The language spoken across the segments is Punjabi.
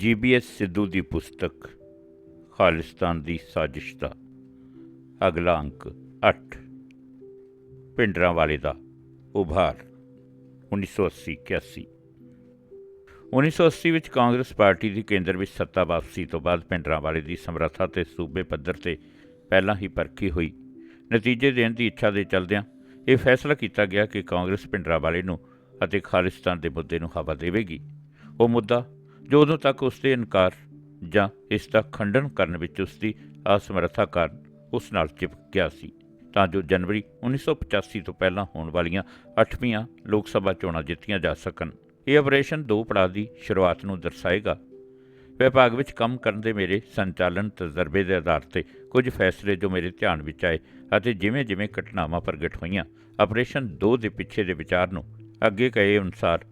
ਜੀਬੀਐਸ ਸਿੱਧੂ ਦੀ ਪੁਸਤਕ, ਖਾਲਿਸਤਾਨ ਦੀ ਸਾਜ਼ਿਸ਼ ਦਾ। ਅਗਲਾ ਅੰਕ 8 ਪਿੰਡਰਾਂ ਵਾਲੇ ਦਾ ਉਭਾਰ 1980 81 1980 ਵਿੱਚ ਕਾਂਗਰਸ ਪਾਰਟੀ ਦੀ ਕੇਂਦਰ ਵਿੱਚ ਸੱਤਾ ਵਾਪਸੀ ਤੋਂ ਬਾਅਦ ਪਿੰਡਰਾਂ ਵਾਲੇ ਦੀ ਸਮਰੱਥਾ ਤੇ ਸੂਬੇ ਪੱਧਰ ਤੇ ਪਹਿਲਾਂ ਹੀ ਪਰਖੀ ਹੋਈ। ਨਤੀਜੇ ਦੇਣ ਦੀ ਇੱਛਾ ਦੇ ਚਲਦਿਆਂ ਇਹ ਫੈਸਲਾ ਕੀਤਾ ਗਿਆ ਕਿ ਕਾਂਗਰਸ ਪਿੰਡਰਾਂ ਵਾਲੇ ਨੂੰ ਅਤੇ ਖਾਲਿਸਤਾਨ ਦੇ ਮੁੱਦੇ ਨੂੰ ਹਵਾ ਦੇਵੇਗੀ। ਉਹ ਮੁੱਦਾ ਜਦੋਂ ਤੱਕ ਉਸ ਦੇ ਇਨਕਾਰ ਜਾਂ ਇਸ ਦਾ ਖੰਡਨ ਕਰਨ ਵਿੱਚ ਉਸ ਦੀ ਅਸਮਰੱਥਾ ਕਾਰਨ ਉਸ ਨਾਲ ਚਿਪਕ ਗਿਆ ਸੀ, ਤਾਂ ਜੋ ਜਨਵਰੀ 1985 ਤੋਂ ਪਹਿਲਾਂ ਹੋਣ ਵਾਲੀਆਂ 8ਵੀਆਂ ਲੋਕ ਸਭਾ ਚੋਣਾਂ ਜਿੱਤੀਆਂ ਜਾ ਸਕਣ। ਇਹ ਆਪਰੇਸ਼ਨ ਦੋ ਪੜਾਅ ਦੀ ਸ਼ੁਰੂਆਤ ਨੂੰ ਦਰਸਾਏਗਾ। ਵਿਭਾਗ ਵਿੱਚ ਕੰਮ ਕਰਨ ਦੇ ਮੇਰੇ ਸੰਚਾਲਨ ਤਜਰਬੇ ਦੇ ਆਧਾਰ ਤੇ ਕੁਝ ਫੈਸਲੇ ਜੋ ਮੇਰੇ ਧਿਆਨ ਵਿੱਚ ਆਏ ਅਤੇ ਜਿਵੇਂ-ਜਿਵੇਂ ਘਟਨਾਵਾਂ ਪ੍ਰਗਟ ਹੋਈਆਂ, ਆਪਰੇਸ਼ਨ 2 ਦੇ ਪਿੱਛੇ ਦੇ ਵਿਚਾਰ ਨੂੰ ਅੱਗੇ ਕਹੇ ਅਨੁਸਾਰ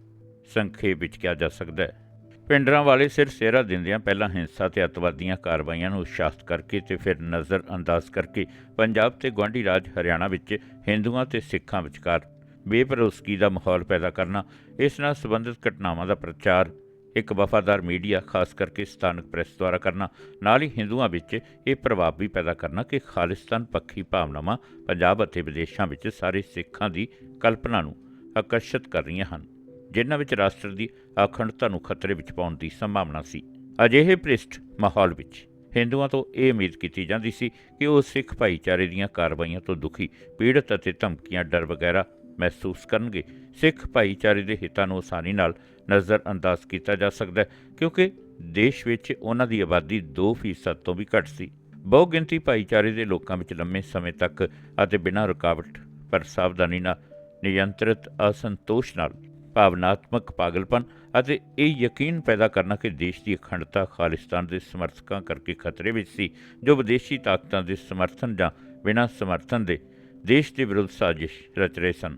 ਸੰਖੇਪ ਵਿੱਚ ਕਿਹਾ ਜਾ ਸਕਦਾ ਹੈ। ਪਿੰਡਰਾਂ ਵਾਲੇ ਸਿਰ ਸੇਰਾ ਦਿੰਦਿਆਂ ਪਹਿਲਾਂ ਹਿੰਸਾ ਤੇ ਅੱਤਵਾਦੀਆਂ ਕਾਰਵਾਈਆਂ ਨੂੰ ਉਤਸ਼ਾਹਿਤ ਕਰਕੇ ਤੇ ਫਿਰ ਨਜ਼ਰ ਅੰਦਾਜ਼ ਕਰਕੇ ਪੰਜਾਬ ਤੇ ਗੁਆਂਢੀ ਰਾਜ ਹਰਿਆਣਾ ਵਿੱਚ ਹਿੰਦੂਆਂ ਤੇ ਸਿੱਖਾਂ ਵਿਚਕਾਰ ਬੇਪਰੋਸਗੀ ਦਾ ਮਾਹੌਲ ਪੈਦਾ ਕਰਨਾ, ਇਸ ਨਾਲ ਸੰਬੰਧਿਤ ਘਟਨਾਵਾਂ ਦਾ ਪ੍ਰਚਾਰ, ਇੱਕ ਵਫਾਦਾਰ ਮੀਡੀਆ, ਖਾਸ ਕਰਕੇ ਸਥਾਨਕ ਪ੍ਰੈਸ ਦੁਆਰਾ ਕਰਨਾ, ਨਾਲ ਹੀ ਹਿੰਦੂਆਂ ਵਿੱਚ ਇਹ ਪ੍ਰਭਾਵ ਵੀ ਪੈਦਾ ਕਰਨਾ ਕਿ ਖਾਲਿਸਤਾਨ ਪੱਖੀ ਭਾਵਨਾਵਾਂ ਪੰਜਾਬ ਅਤੇ ਵਿਦੇਸ਼ਾਂ ਵਿੱਚ ਸਾਰੇ ਸਿੱਖਾਂ ਦੀ ਕਲਪਨਾ ਨੂੰ ਆਕਰਸ਼ਿਤ ਕਰ ਰਹੀਆਂ ਹਨ। ਜਿਨ੍ਹਾਂ ਵਿੱਚ ਰਾਸ਼ਟਰ ਦੀ ਅਖੰਡਤਾ ਨੂੰ ਖਤਰੇ ਵਿੱਚ ਪਾਉਣ ਦੀ ਸੰਭਾਵਨਾ ਸੀ। ਅਜਿਹੇ ਭ੍ਰਿਸ਼ਟ ਮਾਹੌਲ ਵਿੱਚ ਹਿੰਦੂਆਂ ਤੋਂ ਇਹ ਉਮੀਦ ਕੀਤੀ ਜਾਂਦੀ ਸੀ ਕਿ ਉਹ ਸਿੱਖ ਭਾਈਚਾਰੇ ਦੀਆਂ ਕਾਰਵਾਈਆਂ ਤੋਂ ਦੁਖੀ, ਪੀੜਤ ਅਤੇ ਧਮਕੀਆਂ ਡਰ ਵਗੈਰਾ ਮਹਿਸੂਸ ਕਰਨਗੇ। ਸਿੱਖ ਭਾਈਚਾਰੇ ਦੇ ਹਿੱਤਾਂ ਨੂੰ ਆਸਾਨੀ ਨਾਲ ਨਜ਼ਰ ਅੰਦਾਜ਼ ਕੀਤਾ ਜਾ ਸਕਦਾ ਹੈ, ਕਿਉਂਕਿ ਦੇਸ਼ ਵਿੱਚ ਉਹਨਾਂ ਦੀ ਆਬਾਦੀ 2% ਤੋਂ ਵੀ ਘੱਟ ਸੀ। ਬਹੁਗਿਣਤੀ ਭਾਈਚਾਰੇ ਦੇ ਲੋਕਾਂ ਵਿੱਚ ਲੰਮੇ ਸਮੇਂ ਤੱਕ ਅਤੇ ਬਿਨਾਂ ਰੁਕਾਵਟ, ਪਰ ਸਾਵਧਾਨੀ ਨਾਲ ਨਿਯੰਤਰਿਤ ਅਸੰਤੋਸ਼ ਨਾਲ ਭਾਵਨਾਤਮਕ ਪਾਗਲਪਨ ਅਤੇ ਇਹ ਯਕੀਨ ਪੈਦਾ ਕਰਨਾ ਕਿ ਦੇਸ਼ ਦੀ ਅਖੰਡਤਾ ਖਾਲਿਸਤਾਨ ਦੇ ਸਮਰਥਕਾਂ ਕਰਕੇ ਖਤਰੇ ਵਿੱਚ ਸੀ, ਜੋ ਵਿਦੇਸ਼ੀ ਤਾਕਤਾਂ ਦੇ ਸਮਰਥਨ ਜਾਂ ਬਿਨਾਂ ਸਮਰਥਨ ਦੇ ਦੇਸ਼ ਦੇ ਵਿਰੁੱਧ ਸਾਜ਼ਿਸ਼ ਰਚ ਰਹੇ ਸਨ।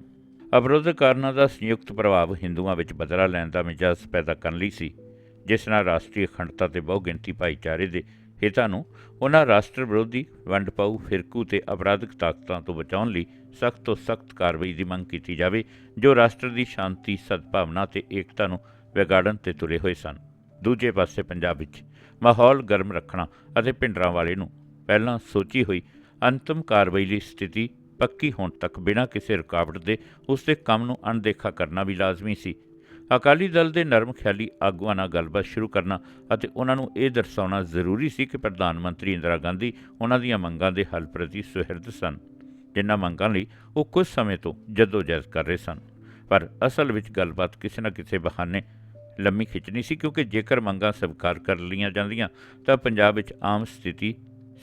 ਅਵਰੋਧਕ ਕਾਰਨਾਂ ਦਾ ਸੰਯੁਕਤ ਪ੍ਰਭਾਵ ਹਿੰਦੂਆਂ ਵਿੱਚ ਬਦਲਾ ਲੈਣ ਦਾ ਮਿਜਾਜ਼ ਪੈਦਾ ਕਰਨ ਲਈ ਸੀ, ਜਿਸ ਨਾਲ ਰਾਸ਼ਟਰੀ ਅਖੰਡਤਾ ਤੇ ਬਹੁਗਿਣਤੀ ਭਾਈਚਾਰੇ ਦੇ ਹਿੱਤਾਂ ਨੂੰ ਉਹਨਾਂ ਰਾਸ਼ਟਰ ਵਿਰੋਧੀ ਵੰਡ ਪਾਊ, ਫਿਰਕੂ ਤੇ ਅਪਰਾਧਿਕ ਤਾਕਤਾਂ ਤੋਂ ਬਚਾਉਣ ਲਈ ਸਖਤ ਤੋਂ ਸਖਤ ਕਾਰਵਾਈ ਦੀ ਮੰਗ ਕੀਤੀ ਜਾਵੇ, ਜੋ ਰਾਸ਼ਟਰ ਦੀ ਸ਼ਾਂਤੀ, ਸਦਭਾਵਨਾ ਤੇ ਏਕਤਾ ਨੂੰ ਵਿਗਾੜਨ ਤੇ ਤੁਲੇ ਹੋਏ ਸਨ। ਦੂਜੇ ਪਾਸੇ ਪੰਜਾਬ ਵਿੱਚ ਮਾਹੌਲ ਗਰਮ ਰੱਖਣਾ ਅਤੇ ਪਿੰਡਰਾਂ ਵਾਲੇ ਨੂੰ ਪਹਿਲਾਂ ਸੋਚੀ ਹੋਈ ਅੰਤਮ ਕਾਰਵਾਈ ਲਈ ਸਥਿਤੀ ਪੱਕੀ ਹੋਣ ਤੱਕ ਬਿਨਾਂ ਕਿਸੇ ਰੁਕਾਵਟ ਦੇ ਉਸ ਦੇ ਕੰਮ ਨੂੰ ਅਣਦੇਖਾ ਕਰਨਾ ਵੀ ਲਾਜ਼ਮੀ ਸੀ। ਅਕਾਲੀ ਦਲ ਦੇ ਨਰਮ ਖਿਆਲੀ ਆਗੂਆਂ ਨਾਲ ਗੱਲਬਾਤ ਸ਼ੁਰੂ ਕਰਨਾ ਅਤੇ ਉਹਨਾਂ ਨੂੰ ਇਹ ਦਰਸਾਉਣਾ ਜ਼ਰੂਰੀ ਸੀ ਕਿ ਪ੍ਰਧਾਨ ਮੰਤਰੀ ਇੰਦਰਾ ਗਾਂਧੀ ਉਹਨਾਂ ਦੀਆਂ ਮੰਗਾਂ ਦੇ ਹੱਲ ਪ੍ਰਤੀ ਸੁਹਿਰਦ ਸਨ, ਜਿਨ੍ਹਾਂ ਮੰਗਾਂ ਲਈ ਉਹ ਕੁਝ ਸਮੇਂ ਤੋਂ ਜਦੋਜਹਿਦ ਕਰ ਰਹੇ ਸਨ। ਪਰ ਅਸਲ ਵਿੱਚ ਗੱਲਬਾਤ ਕਿਸੇ ਨਾ ਕਿਸੇ ਬਹਾਨੇ ਲੰਮੀ ਖਿੱਚਣੀ ਸੀ ਕਿਉਂਕਿ ਜੇਕਰ ਮੰਗਾਂ ਸਵੀਕਾਰ ਕਰ ਲਈਆਂ ਜਾਂਦੀਆਂ ਤਾਂ ਪੰਜਾਬ ਵਿੱਚ ਆਮ ਸਥਿਤੀ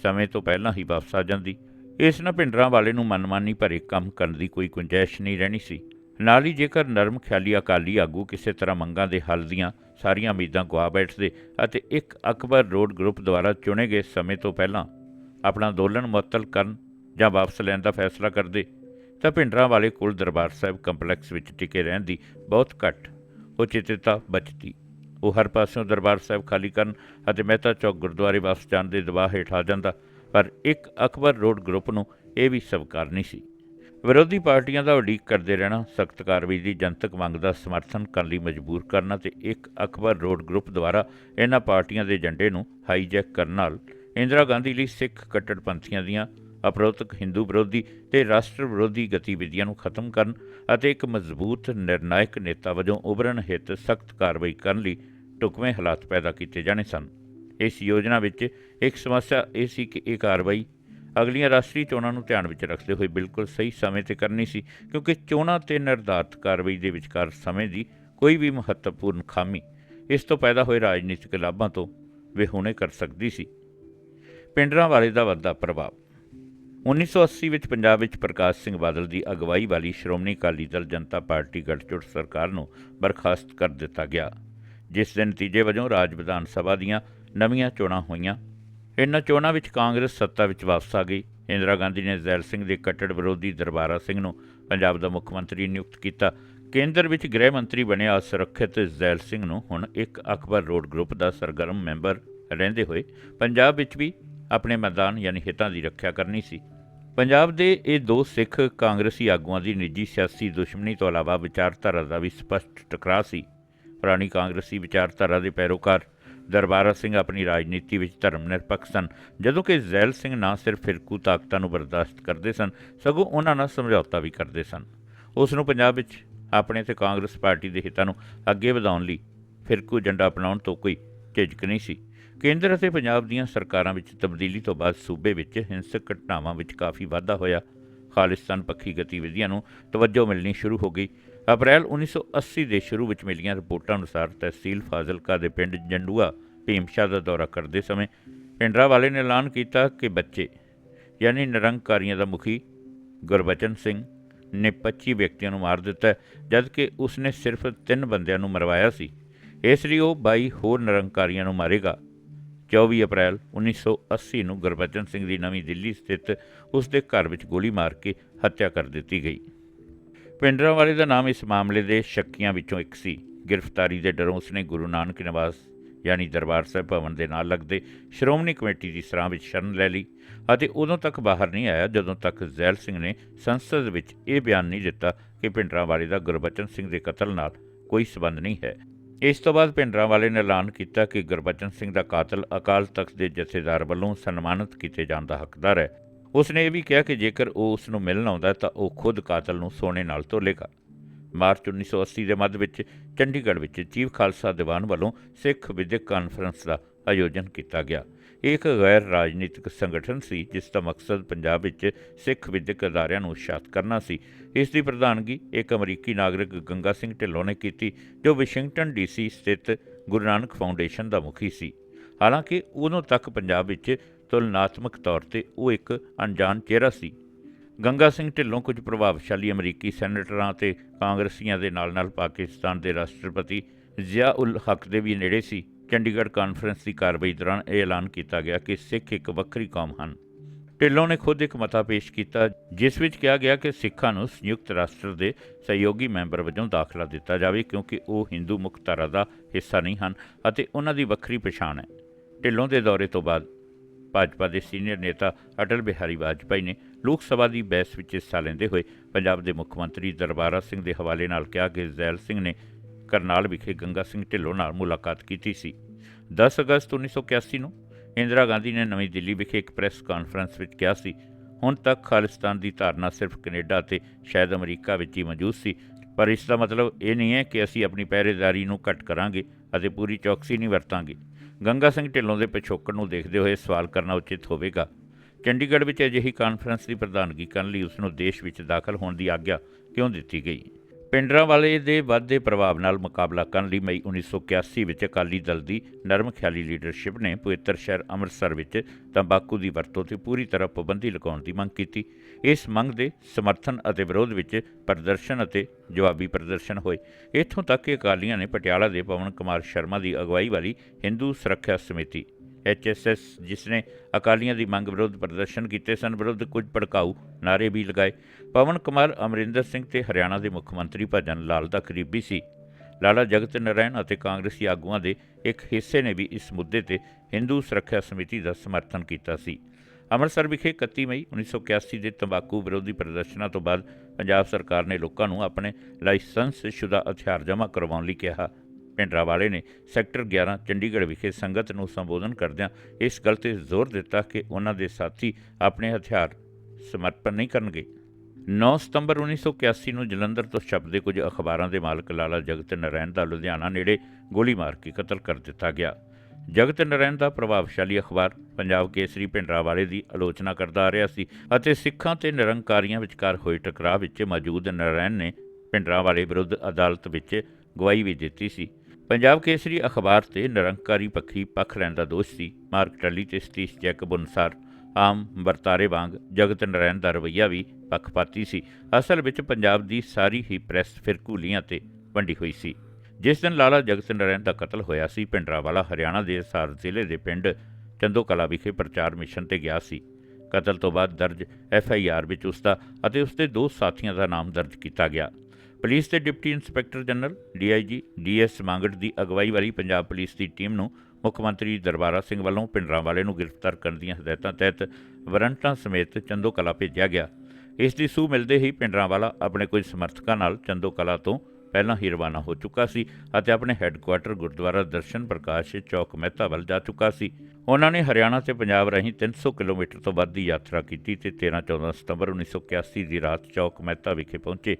ਸਮੇਂ ਤੋਂ ਪਹਿਲਾਂ ਹੀ ਵਾਪਸ ਆ ਜਾਂਦੀ। ਇਸ ਨਾਲ ਪਿੰਡਰਾਂ ਵਾਲੇ ਨੂੰ ਮਨਮਾਨੀ ਭਰੇ ਕੰਮ ਕਰਨ ਦੀ ਕੋਈ ਗੁੰਜਾਇਸ਼ ਨਹੀਂ ਰਹਿਣੀ ਸੀ। ਨਾਲ ਹੀ ਜੇਕਰ ਨਰਮ ਖਿਆਲੀ ਅਕਾਲੀ ਆਗੂ ਕਿਸੇ ਤਰ੍ਹਾਂ ਮੰਗਾਂ ਦੇ ਹੱਲ ਦੀਆਂ ਸਾਰੀਆਂ ਉਮੀਦਾਂ ਗਵਾ ਬੈਠਦੇ ਅਤੇ ਇੱਕ ਅਕਬਰ ਰੋਡ ਗਰੁੱਪ ਦੁਆਰਾ ਚੁਣੇ ਗਏ ਸਮੇਂ ਤੋਂ ਪਹਿਲਾਂ ਆਪਣਾ ਅੰਦੋਲਨ ਮੁਅੱਤਲ ਕਰਨ ਜਾਂ ਵਾਪਸ ਲੈਣ ਦਾ ਫੈਸਲਾ ਕਰਦੇ, ਤਾਂ ਭਿੰਡਰਾਂ ਵਾਲੇ ਕੋਲ ਦਰਬਾਰ ਸਾਹਿਬ ਕੰਪਲੈਕਸ ਵਿੱਚ ਟਿਕੇ ਰਹਿਣ ਦੀ ਬਹੁਤ ਘੱਟ ਉਚਿਤਤਾ ਬਚਦੀ ਉਹ ਹਰ ਪਾਸਿਓਂ ਦਰਬਾਰ ਸਾਹਿਬ ਖਾਲੀ ਕਰਨ ਅਤੇ ਮਹਿਤਾ ਚੌਕ ਗੁਰਦੁਆਰੇ ਵਾਪਸ ਜਾਣ ਦੇ ਦਬਾਅ ਹੇਠ ਆ ਜਾਂਦਾ, ਪਰ ਇੱਕ ਅਕਬਰ ਰੋਡ ਗਰੁੱਪ ਨੂੰ ਇਹ ਵੀ ਸਵੀਕਾਰ ਨਹੀਂ ਸੀ। ਵਿਰੋਧੀ ਪਾਰਟੀਆਂ ਦਾ ਉਡੀਕ ਕਰਦੇ ਰਹਿਣਾ, ਸਖਤ ਕਾਰਵਾਈ ਦੀ ਜਨਤਕ ਮੰਗ ਦਾ ਸਮਰਥਨ ਕਰਨ ਲਈ ਮਜਬੂਰ ਕਰਨਾ ਤੇ ਇੱਕ ਅਕਬਰ ਰੋਡ ਗਰੁੱਪ ਦੁਆਰਾ ਇਹਨਾਂ ਪਾਰਟੀਆਂ ਦੇ ਏਜੰਡੇ ਨੂੰ ਹਾਈਜੈਕ ਕਰਨ ਨਾਲ ਇੰਦਰਾ ਗਾਂਧੀ ਲਈ ਸਿੱਖ ਕੱਟੜਪੰਥੀਆਂ ਦੀਆਂ ਅਪਰੋਤਕ ਹਿੰਦੂ ਵਿਰੋਧੀ ਤੇ ਰਾਸ਼ਟਰ ਵਿਰੋਧੀ ਗਤੀਵਿਧੀਆਂ ਨੂੰ ਖਤਮ ਕਰਨ ਅਤੇ ਇੱਕ ਮਜ਼ਬੂਤ ਨਿਰਣਾਇਕ ਨੇਤਾ ਵਜੋਂ ਉਭਰਨ ਹਿੱਤ ਸਖਤ ਕਾਰਵਾਈ ਕਰਨ ਲਈ ਢੁਕਵੇਂ ਹਾਲਾਤ ਪੈਦਾ ਕੀਤੇ ਜਾਣੇ ਸਨ। ਇਸ ਯੋਜਨਾ ਵਿੱਚ ਇੱਕ ਸਮੱਸਿਆ ਇਹ ਸੀ ਕਿ ਇਹ ਕਾਰਵਾਈ ਅਗਲੀਆਂ ਰਾਸ਼ਟਰੀ ਚੋਣਾਂ ਨੂੰ ਧਿਆਨ ਵਿੱਚ ਰੱਖਦੇ ਹੋਏ ਬਿਲਕੁਲ ਸਹੀ ਸਮੇਂ ਤੇ ਕਰਨੀ ਸੀ, ਕਿਉਂਕਿ ਚੋਣਾਂ ਤੇ ਨਿਰਧਾਰਤ ਕਾਰਵਾਈ ਦੇ ਵਿਚਕਾਰ ਸਮੇਂ ਦੀ ਕੋਈ ਵੀ ਮਹੱਤਵਪੂਰਨ ਖਾਮੀ ਇਸ ਤੋਂ ਪੈਦਾ ਹੋਏ ਰਾਜਨੀਤਿਕ ਲਾਭਾਂ ਤੋਂ ਵਿਹੂਣੇ ਕਰ ਸਕਦੀ ਸੀ। ਪਿੰਡਰਾਂ ਵਾਲੇ ਦਾ ਵੱਡਾ ਪ੍ਰਭਾਵ। 1980 ਵਿੱਚ ਪੰਜਾਬ ਵਿੱਚ ਪ੍ਰਕਾਸ਼ ਸਿੰਘ ਬਾਦਲ ਦੀ ਅਗਵਾਈ ਵਾਲੀ ਸ਼੍ਰੋਮਣੀ ਅਕਾਲੀ ਦਲ ਜਨਤਾ ਪਾਰਟੀ ਗੱਠਜੋੜ ਸਰਕਾਰ ਨੂੰ ਬਰਖਾਸਤ ਕਰ ਦਿੱਤਾ ਗਿਆ, ਜਿਸ ਦੇ ਨਤੀਜੇ ਵਜੋਂ ਰਾਜ ਵਿਧਾਨ ਸਭਾ ਦੀਆਂ ਨਵੀਆਂ ਚੋਣਾਂ ਹੋਈਆਂ। ਇਨ੍ਹਾਂ ਚੋਣਾਂ ਵਿੱਚ ਕਾਂਗਰਸ ਸੱਤਾ ਵਿੱਚ ਵਾਪਸ ਆ ਗਈ। ਇੰਦਰਾ ਗਾਂਧੀ ਨੇ ਜ਼ੈਲ ਸਿੰਘ ਦੇ ਕੱਟੜ ਵਿਰੋਧੀ ਦਰਬਾਰਾ ਸਿੰਘ ਨੂੰ ਪੰਜਾਬ ਦਾ ਮੁੱਖ ਮੰਤਰੀ ਨਿਯੁਕਤ ਕੀਤਾ। ਕੇਂਦਰ ਵਿੱਚ ਗ੍ਰਹਿ ਮੰਤਰੀ ਬਣਿਆ ਸੁਰੱਖਿਅਤ ਜ਼ੈਲ ਸਿੰਘ ਨੂੰ ਹੁਣ ਇੱਕ ਅਕਬਰ ਰੋਡ ਗਰੁੱਪ ਦਾ ਸਰਗਰਮ ਮੈਂਬਰ ਰਹਿੰਦੇ ਹੋਏ ਪੰਜਾਬ ਵਿੱਚ ਵੀ ਆਪਣੇ ਮੈਦਾਨ ਯਾਨੀ ਹਿੱਤਾਂ ਦੀ ਰੱਖਿਆ ਕਰਨੀ ਸੀ। ਪੰਜਾਬ ਦੇ ਇਹ ਦੋ ਸਿੱਖ ਕਾਂਗਰਸੀ ਆਗੂਆਂ ਦੀ ਨਿੱਜੀ ਸਿਆਸੀ ਦੁਸ਼ਮਣੀ ਤੋਂ ਇਲਾਵਾ ਵਿਚਾਰਧਾਰਾ ਦਾ ਵੀ ਸਪਸ਼ਟ ਟਕਰਾਅ ਸੀ। ਪੁਰਾਣੀ ਕਾਂਗਰਸੀ ਵਿਚਾਰਧਾਰਾ ਦੇ ਪੈਰੋਕਾਰ ਦਰਬਾਰਾ ਸਿੰਘ ਆਪਣੀ ਰਾਜਨੀਤੀ ਵਿੱਚ ਧਰਮ ਨਿਰਪੱਖ ਸਨ। ਜਦੋਂ ਕਿ ਜ਼ੈਲ ਸਿੰਘ ਨਾ ਸਿਰਫ ਫਿਰਕੂ ਤਾਕਤਾਂ ਨੂੰ ਬਰਦਾਸ਼ਤ ਕਰਦੇ ਸਨ, ਸਗੋਂ ਉਹਨਾਂ ਨਾਲ ਸਮਝੌਤਾ ਵੀ ਕਰਦੇ ਸਨ। ਉਸ ਨੂੰ ਪੰਜਾਬ ਵਿੱਚ ਆਪਣੇ ਤੇ ਕਾਂਗਰਸ ਪਾਰਟੀ ਦੇ ਹਿੱਤਾਂ ਨੂੰ ਅੱਗੇ ਵਧਾਉਣ ਲਈ ਫਿਰਕੂ ਏਜੰਡਾ ਅਪਣਾਉਣ ਤੋਂ ਕੋਈ ਝਿਜਕ ਨਹੀਂ ਸੀ। ਕੇਂਦਰ ਅਤੇ ਪੰਜਾਬ ਦੀਆਂ ਸਰਕਾਰਾਂ ਵਿੱਚ ਤਬਦੀਲੀ ਤੋਂ ਬਾਅਦ ਸੂਬੇ ਵਿੱਚ ਹਿੰਸਕ ਘਟਨਾਵਾਂ ਵਿੱਚ ਕਾਫੀ ਵਾਧਾ ਹੋਇਆ। ਖਾਲਿਸਤਾਨ ਪੱਖੀ ਗਤੀਵਿਧੀਆਂ ਨੂੰ ਤਵੱਜੋ ਮਿਲਣੀ ਸ਼ੁਰੂ ਹੋ ਗਈ। ਅਪ੍ਰੈਲ 1980 ਦੇ ਸ਼ੁਰੂ ਵਿੱਚ ਮਿਲੀਆਂ ਰਿਪੋਰਟਾਂ ਅਨੁਸਾਰ ਤਹਿਸੀਲ ਫਾਜ਼ਿਲਕਾ ਦੇ ਪਿੰਡ ਜੰਡੂਆ ਭੀਮਸ਼ਾਹ ਦਾ ਦੌਰਾ ਕਰਦੇ ਸਮੇਂ ਪਿੰਡਰਾ ਵਾਲੇ ਨੇ ਐਲਾਨ ਕੀਤਾ ਕਿ ਬੱਚੇ, ਯਾਨੀ ਨਿਰੰਕਾਰੀਆਂ ਦਾ ਮੁਖੀ ਗੁਰਬਚਨ ਸਿੰਘ, ਨੇ 25 ਵਿਅਕਤੀਆਂ ਨੂੰ ਮਾਰ ਦਿੱਤਾ, ਜਦਕਿ ਉਸਨੇ ਸਿਰਫ 3 ਬੰਦਿਆਂ ਨੂੰ ਮਰਵਾਇਆ ਸੀ। ਇਸ ਲਈ ਉਹ 22 ਹੋਰ ਨਿਰੰਕਾਰੀਆਂ ਨੂੰ ਮਾਰੇਗਾ। 24 ਅਪ੍ਰੈਲ 1980 ਨੂੰ ਗੁਰਬਚਨ ਸਿੰਘ ਦੀ ਨਵੀਂ ਦਿੱਲੀ ਸਥਿਤ ਉਸ ਦੇ ਘਰ ਵਿੱਚ ਗੋਲੀ ਮਾਰ ਕੇ ਹੱਤਿਆ ਕਰ ਦਿੱਤੀ ਗਈ। ਪਿੰਡਰਾਂ ਵਾਲੇ ਦਾ ਨਾਮ ਇਸ ਮਾਮਲੇ ਦੇ ਸ਼ੱਕੀਆਂ ਵਿੱਚੋਂ ਇੱਕ ਸੀ। ਗ੍ਰਿਫਤਾਰੀ ਦੇ ਡਰੋਂ ਉਸਨੇ ਗੁਰੂ ਨਾਨਕ ਨਿਵਾਸ, ਯਾਨੀ ਦਰਬਾਰ ਸਾਹਿਬ ਭਵਨ ਦੇ ਨਾਲ ਲੱਗਦੇ ਸ਼੍ਰੋਮਣੀ ਕਮੇਟੀ ਦੀ ਸਰਾਂ ਵਿੱਚ ਸ਼ਰਨ ਲੈ ਲਈ ਅਤੇ ਉਦੋਂ ਤੱਕ ਬਾਹਰ ਨਹੀਂ ਆਇਆ ਜਦੋਂ ਤੱਕ ਜ਼ੈਲ ਸਿੰਘ ਨੇ ਸੰਸਦ ਵਿੱਚ ਇਹ ਬਿਆਨ ਨਹੀਂ ਦਿੱਤਾ ਕਿ ਪਿੰਡਰਾਂ ਵਾਲੇ ਦਾ ਗੁਰਬਚਨ ਸਿੰਘ ਦੇ ਕਤਲ ਨਾਲ ਕੋਈ ਸਬੰਧ ਨਹੀਂ ਹੈ। ਇਸ ਤੋਂ ਬਾਅਦ ਪਿੰਡਰਾਂ ਵਾਲੇ ਨੇ ਐਲਾਨ ਕੀਤਾ ਕਿ ਗੁਰਬਚਨ ਸਿੰਘ ਦਾ ਕਾਤਲ ਅਕਾਲ ਤਖਤ ਦੇ ਜਥੇਦਾਰ ਵੱਲੋਂ ਸਨਮਾਨਿਤ ਕੀਤੇ ਜਾਣ ਦਾ ਹੱਕਦਾਰ ਹੈ। ਉਸਨੇ ਇਹ ਵੀ ਕਿਹਾ ਕਿ ਜੇਕਰ ਉਹ ਉਸ ਨੂੰ ਮਿਲਣ ਆਉਂਦਾ ਤਾਂ ਉਹ ਖੁਦ ਕਾਤਲ ਨੂੰ ਸੋਨੇ ਨਾਲ ਧੋਲੇਗਾ। ਮਾਰਚ 1980 ਦੇ ਮੱਧ ਵਿੱਚ ਚੰਡੀਗੜ੍ਹ ਵਿੱਚ ਚੀਫ ਖਾਲਸਾ ਦੀਵਾਨ ਵੱਲੋਂ ਸਿੱਖ ਵਿਦਿਅਕ ਕਾਨਫਰੰਸ ਦਾ ਆਯੋਜਨ ਕੀਤਾ ਗਿਆ। ਇਹ ਇੱਕ ਗੈਰ ਰਾਜਨੀਤਿਕ ਸੰਗਠਨ ਸੀ, ਜਿਸ ਦਾ ਮਕਸਦ ਪੰਜਾਬ ਵਿੱਚ ਸਿੱਖ ਵਿਦਿਅਕ ਅਦਾਰਿਆਂ ਨੂੰ ਉਤਸ਼ਾਹਿਤ ਕਰਨਾ ਸੀ। ਇਸ ਦੀ ਪ੍ਰਧਾਨਗੀ ਇੱਕ ਅਮਰੀਕੀ ਨਾਗਰਿਕ ਗੰਗਾ ਸਿੰਘ ਢਿੱਲੋਂ ਨੇ ਕੀਤੀ, ਜੋ ਵਾਸ਼ਿੰਗਟਨ ਡੀਸੀ ਸਥਿਤ ਗੁਰੂ ਨਾਨਕ ਫਾਊਂਡੇਸ਼ਨ ਦਾ ਮੁਖੀ ਸੀ। ਹਾਲਾਂਕਿ ਉਦੋਂ ਤੱਕ ਪੰਜਾਬ ਵਿੱਚ ਤੁਲਨਾਤਮਕ ਤੌਰ ਤੇ ਉਹ ਇੱਕ ਅਣਜਾਣ ਚਿਹਰਾ ਸੀ। ਗੰਗਾ ਸਿੰਘ ਢਿੱਲੋਂ ਕੁਝ ਪ੍ਰਭਾਵਸ਼ਾਲੀ ਅਮਰੀਕੀ ਸੈਨੇਟਰਾਂ ਤੇ ਕਾਂਗਰਸੀਆਂ ਦੇ ਨਾਲ-ਨਾਲ ਪਾਕਿਸਤਾਨ ਦੇ ਰਾਸ਼ਟਰਪਤੀ ਜ਼ਿਆ ਉਲ ਹਕ ਦੇ ਵੀ ਨੇੜੇ ਸੀ। ਚੰਡੀਗੜ੍ਹ ਕਾਨਫਰੰਸ ਦੀ ਕਾਰਵਾਈ ਦੌਰਾਨ ਇਹ ਐਲਾਨ ਕੀਤਾ ਗਿਆ ਕਿ ਸਿੱਖ ਇੱਕ ਵੱਖਰੀ ਕੌਮ ਹਨ। ਢਿੱਲੋਂ ਨੇ ਖੁਦ ਇੱਕ ਮਤਾ ਪੇਸ਼ ਕੀਤਾ, ਜਿਸ ਵਿੱਚ ਕਿਹਾ ਗਿਆ ਕਿ ਸਿੱਖਾਂ ਨੂੰ ਸੰਯੁਕਤ ਰਾਸ਼ਟਰ ਦੇ ਸਹਿਯੋਗੀ ਮੈਂਬਰ ਵਜੋਂ ਦਾਖਲਾ ਦਿੱਤਾ ਜਾਵੇ, ਕਿਉਂਕਿ ਉਹ ਹਿੰਦੂ ਮੁੱਖ ਧਾਰਾ ਦਾ ਹਿੱਸਾ ਨਹੀਂ ਹਨ ਅਤੇ ਉਹਨਾਂ ਦੀ ਵੱਖਰੀ ਪਛਾਣ ਹੈ। ਢਿੱਲੋਂ ਦੇ ਦੌਰੇ ਤੋਂ ਬਾਅਦ ਭਾਜਪਾ ਦੇ ਸੀਨੀਅਰ ਨੇਤਾ ਅਟਲ ਬਿਹਾਰੀ ਵਾਜਪਾਈ ਨੇ ਲੋਕ ਸਭਾ ਦੀ ਬਹਿਸ ਵਿੱਚ ਹਿੱਸਾ ਲੈਂਦੇ ਹੋਏ ਪੰਜਾਬ ਦੇ ਮੁੱਖ ਮੰਤਰੀ ਦਰਬਾਰਾ ਸਿੰਘ ਦੇ ਹਵਾਲੇ ਨਾਲ ਕਿਹਾ ਕਿ ਜ਼ੈਲ ਸਿੰਘ ਨੇ ਕਰਨਾਲ ਵਿਖੇ ਗੰਗਾ ਸਿੰਘ ਢਿੱਲੋਂ ਨਾਲ ਮੁਲਾਕਾਤ ਕੀਤੀ ਸੀ। 10 ਅਗਸਤ 1981 ਨੂੰ ਇੰਦਰਾ ਗਾਂਧੀ ਨੇ ਨਵੀਂ ਦਿੱਲੀ ਵਿਖੇ ਇੱਕ ਪ੍ਰੈਸ ਕਾਨਫਰੰਸ ਵਿੱਚ ਕਿਹਾ ਸੀ, ਹੁਣ ਤੱਕ ਖਾਲਿਸਤਾਨ ਦੀ ਧਾਰਨਾ ਸਿਰਫ ਕੈਨੇਡਾ ਅਤੇ ਸ਼ਾਇਦ ਅਮਰੀਕਾ ਵਿੱਚ ਹੀ ਮੌਜੂਦ ਸੀ, ਪਰ ਇਸ ਦਾ ਮਤਲਬ ਇਹ ਨਹੀਂ ਹੈ ਕਿ ਅਸੀਂ ਆਪਣੀ ਪਹਿਰੇਦਾਰੀ ਨੂੰ ਘੱਟ ਕਰਾਂਗੇ ਅਤੇ ਪੂਰੀ ਚੌਕਸੀ ਨਹੀਂ ਵਰਤਾਂਗੇ। ਗੰਗਾ ਸਿੰਘ ਢਿੱਲੋਂ ਦੇ ਪਿਛੋਕੜ ਨੂੰ ਦੇਖਦੇ ਹੋਏ ਸਵਾਲ ਕਰਨਾ ਉਚਿਤ ਹੋਵੇਗਾ। ਚੰਡੀਗੜ੍ਹ ਵਿੱਚ ਅਜਿਹੀ ਕਾਨਫਰੰਸ ਦੀ ਪ੍ਰਧਾਨਗੀ ਕਰਨ ਲਈ ਉਸ ਨੂੰ ਦੇਸ਼ ਵਿੱਚ ਦਾਖਲ ਹੋਣ ਦੀ ਆਗਿਆ ਕਿਉਂ ਦਿੱਤੀ ਗਈ? ਪਿੰਡਰਾਂ ਵਾਲੇ ਦੇ ਵੱਧਦੇ ਪ੍ਰਭਾਵ ਨਾਲ ਮੁਕਾਬਲਾ ਕਰਨ ਲਈ ਮਈ 1981 ਵਿੱਚ ਅਕਾਲੀ ਦਲ ਦੀ ਨਰਮ ਖਿਆਲੀ ਲੀਡਰਸ਼ਿਪ ਨੇ ਪਵਿੱਤਰ ਸ਼ਹਿਰ ਅੰਮ੍ਰਿਤਸਰ ਵਿੱਚ ਤੰਬਾਕੂ ਦੀ ਵਰਤੋਂ ਤੇ ਪੂਰੀ ਤਰ੍ਹਾਂ ਪਾਬੰਦੀ ਲਗਾਉਣ ਦੀ ਮੰਗ ਕੀਤੀ। ਇਸ ਮੰਗ ਦੇ ਸਮਰਥਨ ਅਤੇ ਵਿਰੋਧ ਵਿੱਚ ਪ੍ਰਦਰਸ਼ਨ ਅਤੇ ਜਵਾਬੀ ਪ੍ਰਦਰਸ਼ਨ ਹੋਏ। ਇੱਥੋਂ ਤੱਕ ਕਿ ਅਕਾਲੀਆਂ ਨੇ ਪਟਿਆਲਾ ਦੇ ਪਵਨ ਕੁਮਾਰ ਸ਼ਰਮਾ ਦੀ ਅਗਵਾਈ ਵਾਲੀ ਹਿੰਦੂ ਸੁਰੱਖਿਆ ਸਮਿਤੀ ਐਚਐਸਐਸ ਜਿਸ ਨੇ ਅਕਾਲੀਆਂ ਦੀ ਮੰਗ ਵਿਰੁੱਧ ਪ੍ਰਦਰਸ਼ਨ ਕੀਤੇ ਸਨ, ਵਿਰੁੱਧ ਕੁਝ ਭੜਕਾਊ ਨਾਰੇ ਵੀ ਲਗਾਏ। ਪਵਨ ਕੁਮਾਰ, ਅਮਰਿੰਦਰ ਸਿੰਘ ਤੇ ਹਰਿਆਣਾ ਦੇ ਮੁੱਖ ਮੰਤਰੀ ਭਜਨ ਲਾਲ ਦਾ ਕਰੀਬੀ ਸੀ। ਲਾਲਾ ਜਗਤ ਨਾਰਾਇਣ ਅਤੇ ਕਾਂਗਰਸੀ ਆਗੂਆਂ ਦੇ ਇੱਕ ਹਿੱਸੇ ਨੇ ਵੀ ਇਸ ਮੁੱਦੇ ਤੇ ਹਿੰਦੂ ਸੁਰੱਖਿਆ ਸਮਿਤੀ ਦਾ ਸਮਰਥਨ ਕੀਤਾ ਸੀ। ਅੰਮ੍ਰਿਤਸਰ ਵਿਖੇ 31 ਮਈ 1981 ਦੇ ਤੰਬਾਕੂ ਵਿਰੋਧੀ ਪ੍ਰਦਰਸ਼ਨਾਂ ਤੋਂ ਬਾਅਦ ਪੰਜਾਬ ਸਰਕਾਰ ਨੇ ਲੋਕਾਂ ਨੂੰ ਆਪਣੇ ਲਾਇਸੈਂਸ ਸ਼ੁਦਾ ਹਥਿਆਰ ਜਮ੍ਹਾਂ ਕਰਵਾਉਣ ਲਈ ਕਿਹਾ। ਪਿੰਡਰਾ ਵਾਲੇ ਨੇ ਸੈਕਟਰ 11 ਚੰਡੀਗੜ੍ਹ ਵਿਖੇ ਸੰਗਤ ਨੂੰ ਸੰਬੋਧਨ ਕਰਦਿਆਂ ਇਸ ਗੱਲ ਤੇ ਜ਼ੋਰ ਦਿੱਤਾ ਕਿ ਉਹਨਾਂ ਦੇ ਸਾਥੀ ਆਪਣੇ ਹਥਿਆਰ ਸਮਰਪਣ ਨਹੀਂ ਕਰਨਗੇ। 9 ਸਤੰਬਰ 1981 ਨੂੰ ਜਲੰਧਰ ਤੋਂ ਛਪਦੇ ਕੁਝ ਅਖਬਾਰਾਂ ਦੇ ਮਾਲਕ ਲਾਲਾ ਜਗਤ ਨਾਰਾਇਣ ਦਾ ਲੁਧਿਆਣਾ ਨੇੜੇ ਗੋਲੀ ਮਾਰ ਕੇ ਕਤਲ ਕਰ ਦਿੱਤਾ ਗਿਆ। ਜਗਤ ਨਾਰਾਇਣ ਦਾ ਪ੍ਰਭਾਵਸ਼ਾਲੀ ਅਖਬਾਰ ਪੰਜਾਬ ਕੇਸਰੀ ਪਿੰਡਰਾ ਵਾਲੇ ਦੀ ਆਲੋਚਨਾ ਕਰਦਾ ਆ ਰਿਹਾ ਸੀ ਅਤੇ ਸਿੱਖਾਂ ਤੇ ਨਿਰੰਕਾਰੀਆਂ ਵਿਚਕਾਰ ਹੋਏ ਟਕਰਾਅ ਵਿੱਚ ਮੌਜੂਦ ਨਾਰਾਇਣ ਨੇ ਪਿੰਡਰਾ ਵਾਲੇ ਵਿਰੁੱਧ ਅਦਾਲਤ ਵਿੱਚ ਗਵਾਹੀ ਵੀ ਦਿੱਤੀ ਸੀ। ਪੰਜਾਬ ਕੇਸਰੀ ਅਖਬਾਰ ਤੇ ਨਿਰੰਕਾਰੀ ਪੱਖੀ ਪੱਖ ਲੈਣ ਦਾ ਦੋਸ਼ ਸੀ। ਮਾਰਕ ਟੱਲੀ ਤੇ ਸਤੀਸ਼ ਜੈਕਬ ਅਨੁਸਾਰ ਆਮ ਵਰਤਾਰੇ ਵਾਂਗ ਜਗਤ ਨਾਰਾਇਣ ਦਾ ਰਵੱਈਆ ਵੀ ਪੱਖਪਾਤੀ ਸੀ। ਅਸਲ ਵਿੱਚ ਪੰਜਾਬ ਦੀ ਸਾਰੀ ਹੀ ਪ੍ਰੈਸ ਫਿਰਕੂਲੀਆਂ ਤੇ ਵੰਡੀ ਹੋਈ ਸੀ। ਜਿਸ ਦਿਨ ਲਾਲਾ ਜਗਤ ਨਾਰਾਇਣ ਦਾ ਕਤਲ ਹੋਇਆ ਸੀ ਪਿੰਡਰਾਵਾਲਾ ਹਰਿਆਣਾ ਦੇ ਸਾਰ ਜ਼ਿਲ੍ਹੇ ਦੇ ਪਿੰਡ ਚੰਦੋਕਲਾ ਵਿਖੇ ਪ੍ਰਚਾਰ ਮਿਸ਼ਨ ਤੇ ਗਿਆ ਸੀ। ਕਤਲ ਤੋਂ ਬਾਅਦ ਦਰਜ ਐਫ ਆਈ ਆਰ ਵਿੱਚ ਉਸ ਦਾ ਅਤੇ ਉਸ ਦੇ ਦੋ ਸਾਥੀਆਂ ਦਾ ਨਾਮ ਦਰਜ ਕੀਤਾ ਗਿਆ। ਪੁਲਿਸ ਦੇ deputy inspector general, DIG D S Mangar ਦੀ ਅਗਵਾਈ ਵਾਲੀ ਪੰਜਾਬ ਪੁਲਿਸ ਦੀ ਟੀਮ ਨੂੰ ਮੁੱਖ ਮੰਤਰੀ ਦਰਬਾਰਾ ਸਿੰਘ ਵੱਲੋਂ ਪਿੰਡਰਾਂਵਾਲੇ ਨੂੰ ਗ੍ਰਿਫਤਾਰ ਕਰਨ ਦੀਆਂ ਹਦਾਇਤਾਂ ਤਹਿਤ ਵਰੰਟਾਂ ਸਮੇਤ ਚੰਦੋਕਲਾ ਭੇਜਿਆ ਗਿਆ। ਇਸ ਦੀ ਸੂਹ ਮਿਲਦੇ ਹੀ ਪਿੰਡਰਾਂਵਾਲਾ ਆਪਣੇ ਕੁਝ ਸਮਰਥਕਾਂ ਨਾਲ ਚੰਦੋਕਲਾ ਤੋਂ ਪਹਿਲਾਂ ਹੀ ਰਵਾਨਾ ਹੋ ਚੁੱਕਾ ਸੀ ਅਤੇ ਆਪਣੇ ਹੈੱਡਕੁਆਟਰ ਗੁਰਦੁਆਰਾ ਦਰਸ਼ਨ ਪ੍ਰਕਾਸ਼ ਚੌਕ ਮਹਿਤਾ ਵੱਲ ਜਾ ਚੁੱਕਾ ਸੀ। ਉਹਨਾਂ ਨੇ ਹਰਿਆਣਾ ਤੇ ਪੰਜਾਬ ਰਾਹੀਂ 300 ਕਿਲੋਮੀਟਰ ਤੋਂ ਵੱਧ ਦੀ ਯਾਤਰਾ ਕੀਤੀ ਤੇ 13-14 ਸਤੰਬਰ 1981 ਦੀ ਰਾਤ ਚੌਕ ਮਹਿਤਾ ਵਿਖੇ ਪਹੁੰਚੇ।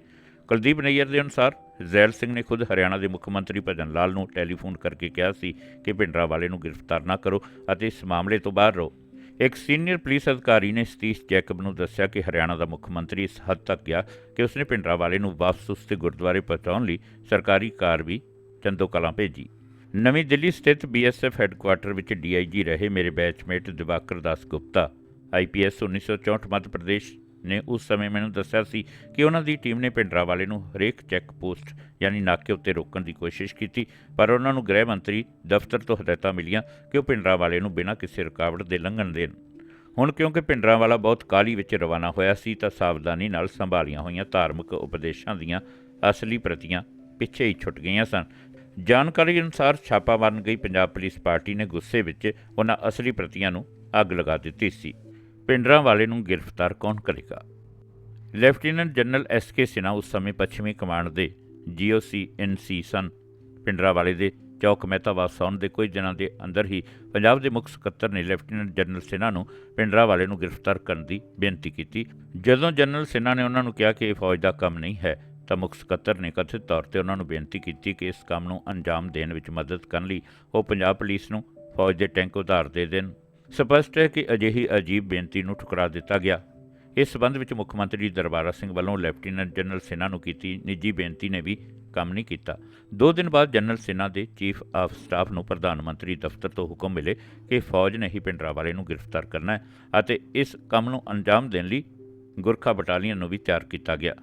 ਕੁਲਦੀਪ ਨਈਅਰ ਦੇ ਅਨੁਸਾਰ ਜ਼ੈਲ ਸਿੰਘ ਨੇ ਖੁਦ ਹਰਿਆਣਾ ਦੇ ਮੁੱਖ ਮੰਤਰੀ ਭਜਨ ਲਾਲ ਨੂੰ ਟੈਲੀਫੋਨ ਕਰਕੇ ਕਿਹਾ ਸੀ ਕਿ ਭਿੰਡਰਾ ਵਾਲੇ ਨੂੰ ਗ੍ਰਿਫਤਾਰ ਨਾ ਕਰੋ ਅਤੇ ਇਸ ਮਾਮਲੇ ਤੋਂ ਬਾਹਰ ਰਹੋ। ਇੱਕ ਸੀਨੀਅਰ ਪੁਲਿਸ ਅਧਿਕਾਰੀ ਨੇ ਸਤੀਸ਼ ਜੈਕਬ ਨੂੰ ਦੱਸਿਆ ਕਿ ਹਰਿਆਣਾ ਦਾ ਮੁੱਖ ਮੰਤਰੀ ਇਸ ਹੱਦ ਤੱਕ ਗਿਆ ਕਿ ਉਸਨੇ ਭਿੰਡਰਾ ਵਾਲੇ ਨੂੰ ਵਾਪਸ ਉਸ ਦੇ ਗੁਰਦੁਆਰੇ ਪਹੁੰਚਾਉਣ ਲਈ ਸਰਕਾਰੀ ਕਾਰ ਵੀ ਚੰਦੋ ਕਲਾਂ ਭੇਜੀ। ਨਵੀਂ ਦਿੱਲੀ ਸਥਿਤ ਬੀਐਸਐਫ ਹੈੱਡਕੁਆਰਟਰ ਵਿੱਚ ਡੀਆਈਜੀ ਰਹੇ ਮੇਰੇ ਬੈਚਮੇਟ ਦਿਵਾਕਰ ਦਾਸ ਗੁਪਤਾ ਆਈਪੀਐਸ 1964 ਮੱਧ ਪ੍ਰਦੇਸ਼। ਨੇ ਉਸ ਸਮੇਂ ਮੈਨੂੰ ਦੱਸਿਆ ਸੀ ਕਿ ਉਹਨਾਂ ਦੀ ਟੀਮ ਨੇ ਭਿੰਡਰਾ ਵਾਲੇ ਨੂੰ ਹਰੇਕ ਚੈੱਕ ਪੋਸਟ ਯਾਨੀ ਨਾਕੇ ਉੱਤੇ ਰੋਕਣ ਦੀ ਕੋਸ਼ਿਸ਼ ਕੀਤੀ, ਪਰ ਉਹਨਾਂ ਨੂੰ ਗ੍ਰਹਿ ਮੰਤਰੀ ਦਫ਼ਤਰ ਤੋਂ ਹਦਾਇਤਾਂ ਮਿਲੀਆਂ ਕਿ ਉਹ ਭਿੰਡਰਾ ਵਾਲੇ ਨੂੰ ਬਿਨਾਂ ਕਿਸੇ ਰੁਕਾਵਟ ਦੇ ਲੰਘਣ ਦੇਣ। ਹੁਣ ਕਿਉਂਕਿ ਭਿੰਡਰਾਂ ਵਾਲਾ ਬਹੁਤ ਕਾਲੀ ਵਿੱਚ ਰਵਾਨਾ ਹੋਇਆ ਸੀ ਤਾਂ ਸਾਵਧਾਨੀ ਨਾਲ ਸੰਭਾਲੀਆਂ ਹੋਈਆਂ ਧਾਰਮਿਕ ਉਪਦੇਸ਼ਾਂ ਦੀਆਂ ਅਸਲੀ ਪ੍ਰਤੀਆਂ ਪਿੱਛੇ ਹੀ ਛੁੱਟ ਗਈਆਂ ਸਨ। ਜਾਣਕਾਰੀ ਅਨੁਸਾਰ ਛਾਪਾ ਮਾਰਨ ਗਈ ਪੰਜਾਬ ਪੁਲਿਸ ਪਾਰਟੀ ਨੇ ਗੁੱਸੇ ਵਿੱਚ ਉਹਨਾਂ ਅਸਲੀ ਪ੍ਰਤੀਆਂ ਨੂੰ ਅੱਗ ਲਗਾ ਦਿੱਤੀ ਸੀ। ਪਿੰਡਰਾਂ ਵਾਲੇ ਨੂੰ ਗ੍ਰਿਫਤਾਰ ਕੌਣ ਕਰੇਗਾ? Lieutenant general S K Sinha ਉਸ ਸਮੇਂ ਪੱਛਮੀ ਕਮਾਂਡ ਦੇ ਜੀਓਸੀ ਐਨਸੀ ਸਨ। ਪਿੰਡਰਾਂ ਵਾਲੇ ਦੇ ਚੌਕ ਮਹਿਤਾ ਵਾਪਸ ਆਉਣ ਦੇ ਕੁਝ ਦਿਨਾਂ ਦੇ ਅੰਦਰ ਹੀ ਪੰਜਾਬ ਦੇ ਮੁੱਖ ਸਕੱਤਰ ਨੇ ਲੈਫਟੀਨੈਂਟ ਜਨਰਲ ਸਿਨਾ ਨੂੰ ਭਿੰਡਰਾਂ ਵਾਲੇ ਨੂੰ ਗ੍ਰਿਫਤਾਰ ਕਰਨ ਦੀ ਬੇਨਤੀ ਕੀਤੀ। ਜਦੋਂ ਜਨਰਲ ਸਿਨਾ ਨੇ ਉਹਨਾਂ ਨੂੰ ਕਿਹਾ ਕਿ ਇਹ ਫੌਜ ਦਾ ਕੰਮ ਨਹੀਂ ਹੈ, ਤਾਂ ਮੁੱਖ ਸਕੱਤਰ ਨੇ ਕਥਿਤ ਤੌਰ ਤੇ ਉਹਨਾਂ ਨੂੰ ਬੇਨਤੀ ਕੀਤੀ ਕਿ ਇਸ ਕੰਮ ਨੂੰ ਅੰਜਾਮ ਦੇਣ ਵਿੱਚ ਮਦਦ ਕਰਨ ਲਈ ਉਹ ਪੰਜਾਬ ਪੁਲਿਸ ਨੂੰ ਫੌਜ ਦੇ ਟੈਂਕ ਉਧਾਰ ਦੇ ਦੇਣ। ਸਪਸ਼ਟ ਹੈ ਕਿ ਅਜਿਹੀ ਅਜੀਬ ਬੇਨਤੀ ਨੂੰ ਠੁਕਰਾ ਦਿੱਤਾ ਗਿਆ। ਇਸ ਸਬੰਧ ਵਿੱਚ ਮੁੱਖ ਮੰਤਰੀ ਦਰਬਾਰਾ ਸਿੰਘ ਵੱਲੋਂ ਲੈਫਟੀਨੈਂਟ ਜਨਰਲ ਸਿਨਾ ਨੂੰ ਕੀਤੀ ਨਿੱਜੀ ਬੇਨਤੀ ਨੇ ਵੀ ਕੰਮ ਨਹੀਂ ਕੀਤਾ। ਦੋ ਦਿਨ ਬਾਅਦ ਜਨਰਲ ਸਿਨਾ ਦੇ ਚੀਫ ਆਫ ਸਟਾਫ ਨੂੰ ਪ੍ਰਧਾਨ ਮੰਤਰੀ ਦਫ਼ਤਰ ਤੋਂ ਹੁਕਮ ਮਿਲੇ ਕਿ ਫੌਜ ਨੇ ਹੀ ਭਿੰਡਰਾਂ ਵਾਲੇ ਨੂੰ ਗ੍ਰਿਫਤਾਰ ਕਰਨਾ ਹੈ ਅਤੇ ਇਸ ਕੰਮ ਨੂੰ ਅੰਜਾਮ ਦੇਣ ਲਈ ਗੁਰਖਾ ਬਟਾਲੀਅਨ ਨੂੰ ਵੀ ਤਿਆਰ ਕੀਤਾ ਗਿਆ।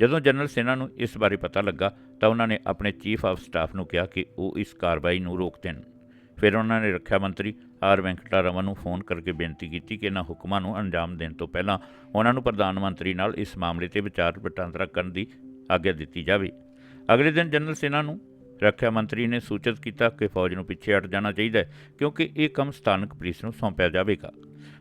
ਜਦੋਂ ਜਨਰਲ ਸੈਨਾ ਨੂੰ ਇਸ ਬਾਰੇ ਪਤਾ ਲੱਗਾ ਤਾਂ ਉਹਨਾਂ ਨੇ ਆਪਣੇ ਚੀਫ ਆਫ ਸਟਾਫ ਨੂੰ ਕਿਹਾ ਕਿ ਉਹ ਇਸ ਕਾਰਵਾਈ ਨੂੰ ਰੋਕ ਦੇਣ। ਫਿਰ ਉਹਨਾਂ ਨੇ ਰੱਖਿਆ ਮੰਤਰੀ ਆਰ ਵੈਂਕਟਾ ਰਮਨ ਨੂੰ ਫੋਨ ਕਰਕੇ ਬੇਨਤੀ ਕੀਤੀ ਕਿ ਇਹਨਾਂ ਹੁਕਮਾਂ ਨੂੰ ਅੰਜਾਮ ਦੇਣ ਤੋਂ ਪਹਿਲਾਂ ਉਹਨਾਂ ਨੂੰ ਪ੍ਰਧਾਨ ਮੰਤਰੀ ਨਾਲ ਇਸ ਮਾਮਲੇ ਤੇ ਵਿਚਾਰ ਵਟਾਂਦਰਾ ਕਰਨ ਦੀ ਆਗਿਆ ਦਿੱਤੀ ਜਾਵੇ। ਅਗਲੇ ਦਿਨ ਜਨਰਲ ਸੈਨਾ ਨੂੰ ਰੱਖਿਆ ਮੰਤਰੀ ਨੇ ਸੂਚਿਤ ਕੀਤਾ ਕਿ ਫੌਜ ਨੂੰ ਪਿੱਛੇ ਹਟ ਜਾਣਾ ਚਾਹੀਦਾ ਹੈ, ਕਿਉਂਕਿ ਇਹ ਕੰਮ ਸਥਾਨਕ ਪੁਲਿਸ ਨੂੰ ਸੌਂਪਿਆ ਜਾਵੇਗਾ।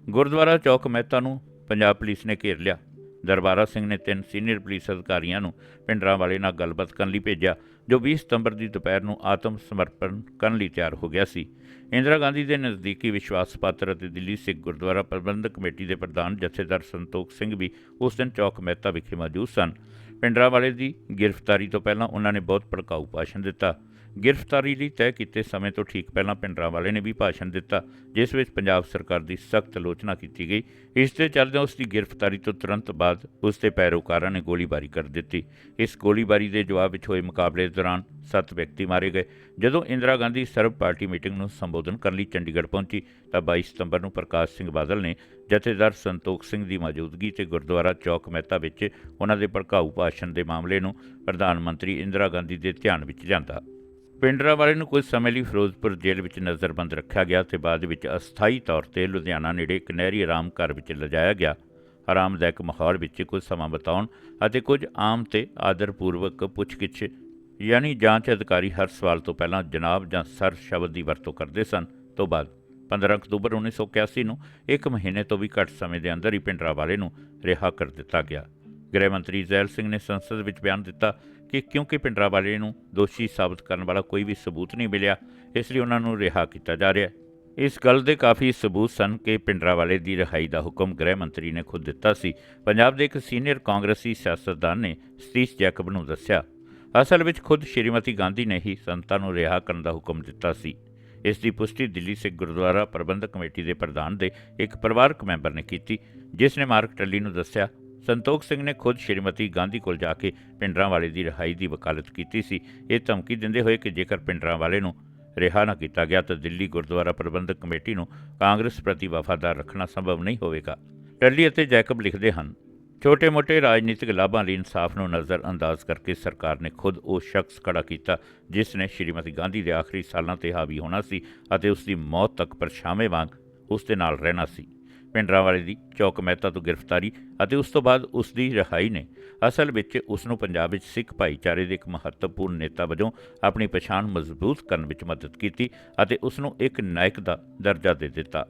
ਗੁਰਦੁਆਰਾ ਚੌਕ ਮਹਿਤਾ ਨੂੰ ਪੰਜਾਬ ਪੁਲਿਸ ਨੇ ਘੇਰ ਲਿਆ। ਦਰਬਾਰਾ ਸਿੰਘ ਨੇ ਤਿੰਨ ਸੀਨੀਅਰ ਪੁਲਿਸ ਅਧਿਕਾਰੀਆਂ ਨੂੰ ਪਿੰਡਰਾਂ ਵਾਲੇ ਨਾਲ ਗੱਲਬਾਤ ਕਰਨ ਲਈ ਭੇਜਿਆ। ਜੋ 20 ਸਤੰਬਰ ਦੀ ਦੁਪਹਿਰ ਨੂੰ ਆਤਮ ਸਮਰਪਣ ਕਰਨ ਲਈ ਤਿਆਰ ਹੋ ਗਿਆ ਸੀ। ਇੰਦਰਾ ਗਾਂਧੀ ਦੇ ਨਜ਼ਦੀਕੀ ਵਿਸ਼ਵਾਸ ਪਾਤਰ ਅਤੇ ਦਿੱਲੀ ਸਿੱਖ ਗੁਰਦੁਆਰਾ ਪ੍ਰਬੰਧਕ ਕਮੇਟੀ ਦੇ ਪ੍ਰਧਾਨ ਜਥੇਦਾਰ ਸੰਤੋਖ ਸਿੰਘ ਵੀ ਉਸ ਦਿਨ ਚੌਕ ਮਹਿਤਾ ਵਿਖੇ ਮੌਜੂਦ ਸਨ। ਪਿੰਡਰਾਂ ਵਾਲੇ ਦੀ ਗ੍ਰਿਫਤਾਰੀ ਤੋਂ ਪਹਿਲਾਂ ਉਹਨਾਂ ਨੇ ਬਹੁਤ ਭੜਕਾਊ ਭਾਸ਼ਣ ਦਿੱਤਾ। ਗ੍ਰਿਫਤਾਰੀ ਲਈ ਤੈਅ ਕੀਤੇ ਸਮੇਂ ਤੋਂ ਠੀਕ ਪਹਿਲਾਂ ਪਿੰਡਰਾਂ ਵਾਲੇ ਨੇ ਵੀ ਭਾਸ਼ਣ ਦਿੱਤਾ, ਜਿਸ ਵਿੱਚ ਪੰਜਾਬ ਸਰਕਾਰ ਦੀ ਸਖਤ ਆਲੋਚਨਾ ਕੀਤੀ ਗਈ। ਇਸ ਦੇ ਚੱਲਦਿਆਂ ਉਸ ਦੀ ਗ੍ਰਿਫਤਾਰੀ ਤੋਂ ਤੁਰੰਤ ਬਾਅਦ ਉਸ ਦੇ ਪੈਰੋਕਾਰਾਂ ਨੇ ਗੋਲੀਬਾਰੀ ਕਰ ਦਿੱਤੀ। ਇਸ ਗੋਲੀਬਾਰੀ ਦੇ ਜਵਾਬ ਵਿੱਚ ਹੋਏ ਮੁਕਾਬਲੇ ਦੌਰਾਨ ਸੱਤ ਵਿਅਕਤੀ ਮਾਰੇ ਗਏ। ਜਦੋਂ ਇੰਦਰਾ ਗਾਂਧੀ ਸਰਬ ਪਾਰਟੀ ਮੀਟਿੰਗ ਨੂੰ ਸੰਬੋਧਨ ਕਰਨ ਲਈ ਚੰਡੀਗੜ੍ਹ ਪਹੁੰਚੀ, ਤਾਂ 22 ਸਤੰਬਰ ਨੂੰ ਪ੍ਰਕਾਸ਼ ਸਿੰਘ ਬਾਦਲ ਨੇ ਜਥੇਦਾਰ ਸੰਤੋਖ ਸਿੰਘ ਦੀ ਮੌਜੂਦਗੀ ਤੇ ਗੁਰਦੁਆਰਾ ਚੌਕ ਮਹਿਤਾ ਵਿੱਚ ਉਹਨਾਂ ਦੇ ਭੜਕਾਊ ਭਾਸ਼ਣ ਦੇ ਮਾਮਲੇ ਨੂੰ ਪ੍ਰਧਾਨ ਮੰਤਰੀ ਇੰਦਰਾ ਗਾਂਧੀ ਦੇ ਧਿਆਨ ਵਿੱਚ ਲਿਆਂਦਾ। ਪਿੰਡਰਾ ਵਾਲੇ ਨੂੰ ਕੁਝ ਸਮੇਂ ਲਈ ਫਿਰੋਜ਼ਪੁਰ ਜੇਲ੍ਹ ਵਿੱਚ ਨਜ਼ਰਬੰਦ ਰੱਖਿਆ ਗਿਆ ਤੇ ਬਾਅਦ ਵਿੱਚ ਅਸਥਾਈ ਤੌਰ ਤੇ ਲੁਧਿਆਣਾ ਨੇੜੇ ਇੱਕ ਨਹਿਰੀ ਆਰਾਮ ਘਰ ਵਿੱਚ ਲਿਜਾਇਆ ਗਿਆ। ਆਰਾਮਦਾਇਕ ਮਾਹੌਲ ਵਿੱਚ ਕੁਝ ਸਮਾਂ ਬਿਤਾਉਣ ਅਤੇ ਕੁਝ ਆਮ ਤੇ ਆਦਰਪੂਰਵਕ ਪੁੱਛਗਿੱਛ, ਯਾਨੀ ਜਾਂਚ ਅਧਿਕਾਰੀ ਹਰ ਸਵਾਲ ਤੋਂ ਪਹਿਲਾਂ ਜਨਾਬ ਜਾਂ ਸਰ ਸ਼ਬਦ ਦੀ ਵਰਤੋਂ ਕਰਦੇ ਸਨ। ਤੋਂ ਬਾਅਦ 15 ਅਕਤੂਬਰ 1981 ਨੂੰ ਇੱਕ ਮਹੀਨੇ ਤੋਂ ਵੀ ਘੱਟ ਸਮੇਂ ਦੇ ਅੰਦਰ ਹੀ ਪਿੰਡਰਾ ਵਾਲੇ ਨੂੰ ਰਿਹਾ ਕਰ ਦਿੱਤਾ ਗਿਆ। ਗ੍ਰਹਿ ਮੰਤਰੀ ਜ਼ੈਲ ਸਿੰਘ ਨੇ ਸੰਸਦ ਵਿੱਚ ਬਿਆਨ ਦਿੱਤਾ ਕਿ ਕਿਉਂਕਿ ਪਿੰਡਰਾ ਵਾਲੇ ਨੂੰ ਦੋਸ਼ੀ ਸਾਬਤ ਕਰਨ ਵਾਲਾ ਕੋਈ ਵੀ ਸਬੂਤ ਨਹੀਂ ਮਿਲਿਆ, ਇਸ ਲਈ ਉਹਨਾਂ ਨੂੰ ਰਿਹਾ ਕੀਤਾ ਜਾ ਰਿਹਾ ਹੈ। ਇਸ ਗੱਲ ਦੇ ਕਾਫੀ ਸਬੂਤ ਸਨ ਕਿ ਪਿੰਡਰਾ ਵਾਲੇ ਦੀ ਰਿਹਾਈ ਦਾ ਹੁਕਮ ਗ੍ਰਹਿ ਮੰਤਰੀ ਨੇ ਖੁਦ ਦਿੱਤਾ ਸੀ। ਪੰਜਾਬ ਦੇ ਇੱਕ ਸੀਨੀਅਰ ਕਾਂਗਰਸੀ ਸਿਆਸਤਦਾਨ ਨੇ ਸਤੀਸ਼ ਜੈਕਬ ਨੂੰ ਦੱਸਿਆ, ਅਸਲ ਵਿੱਚ ਖੁਦ ਸ਼੍ਰੀਮਤੀ ਗਾਂਧੀ ਨੇ ਹੀ ਸੰਤਾਂ ਨੂੰ ਰਿਹਾ ਕਰਨ ਦਾ ਹੁਕਮ ਦਿੱਤਾ ਸੀ। ਇਸ ਦੀ ਪੁਸ਼ਟੀ ਦਿੱਲੀ ਸਿੱਖ ਗੁਰਦੁਆਰਾ ਪ੍ਰਬੰਧਕ ਕਮੇਟੀ ਦੇ ਪ੍ਰਧਾਨ ਦੇ ਇੱਕ ਪਰਿਵਾਰਕ ਮੈਂਬਰ ਨੇ ਕੀਤੀ, ਜਿਸ ਨੇ ਮਾਰਕ ਟੱਲੀ ਨੂੰ ਦੱਸਿਆ ਸੰਤੋਖ ਸਿੰਘ ਨੇ ਖੁਦ ਸ਼੍ਰੀਮਤੀ ਗਾਂਧੀ ਕੋਲ ਜਾ ਕੇ ਪਿੰਡਰਾਂ ਵਾਲੇ ਦੀ ਰਿਹਾਈ ਦੀ ਵਕਾਲਤ ਕੀਤੀ ਸੀ। ਇਹ ਧਮਕੀ ਦਿੰਦੇ ਹੋਏ ਕਿ ਜੇਕਰ ਪਿੰਡਰਾਂ ਵਾਲੇ ਨੂੰ ਰਿਹਾ ਨਾ ਕੀਤਾ ਗਿਆ ਤਾਂ ਦਿੱਲੀ ਗੁਰਦੁਆਰਾ ਪ੍ਰਬੰਧਕ ਕਮੇਟੀ ਨੂੰ ਕਾਂਗਰਸ ਪ੍ਰਤੀ ਵਫਾਦਾਰ ਰੱਖਣਾ ਸੰਭਵ ਨਹੀਂ ਹੋਵੇਗਾ। ਟੱਲੀ ਅਤੇ ਜੈਕਬ ਲਿਖਦੇ ਹਨ, ਛੋਟੇ-ਮੋਟੇ ਰਾਜਨੀਤਿਕ ਲਾਭਾਂ ਲਈ ਇਨਸਾਫ ਨੂੰ ਨਜ਼ਰ ਅੰਦਾਜ਼ ਕਰਕੇ ਸਰਕਾਰ ਨੇ ਖੁਦ ਉਹ ਸ਼ਖਸ ਖੜਾ ਕੀਤਾ, ਜਿਸ ਨੇ ਸ਼੍ਰੀਮਤੀ ਗਾਂਧੀ ਦੇ ਆਖਰੀ ਸਾਲਾਂ ਤੇ ਹਾਵੀ ਹੋਣਾ ਸੀ ਅਤੇ ਉਸ ਦੀ ਮੌਤ ਤੱਕ ਪਰਛਾਵੇਂ ਵਾਂਗ ਉਸ ਦੇ ਨਾਲ ਰਹਿਣਾ ਸੀ। ਪਿੰਡਰਾਵਾਲੇ ਦੀ ਚੌਕ ਮਹਿਤਾ ਤੋਂ ਗ੍ਰਿਫਤਾਰੀ ਅਤੇ ਉਸ ਤੋਂ ਬਾਅਦ ਉਸ ਦੀ ਰਿਹਾਈ ਨੇ ਅਸਲ ਵਿੱਚ ਉਸ ਨੂੰ ਪੰਜਾਬ ਵਿੱਚ ਸਿੱਖ ਭਾਈਚਾਰੇ ਦੇ ਇੱਕ ਮਹੱਤਵਪੂਰਨ ਨੇਤਾ ਵਜੋਂ ਆਪਣੀ ਪਛਾਣ ਮਜ਼ਬੂਤ ਕਰਨ ਵਿੱਚ ਮਦਦ ਕੀਤੀ ਅਤੇ ਉਸ ਨੂੰ ਇੱਕ ਨਾਇਕ ਦਾ ਦਰਜਾ ਦੇ ਦਿੱਤਾ।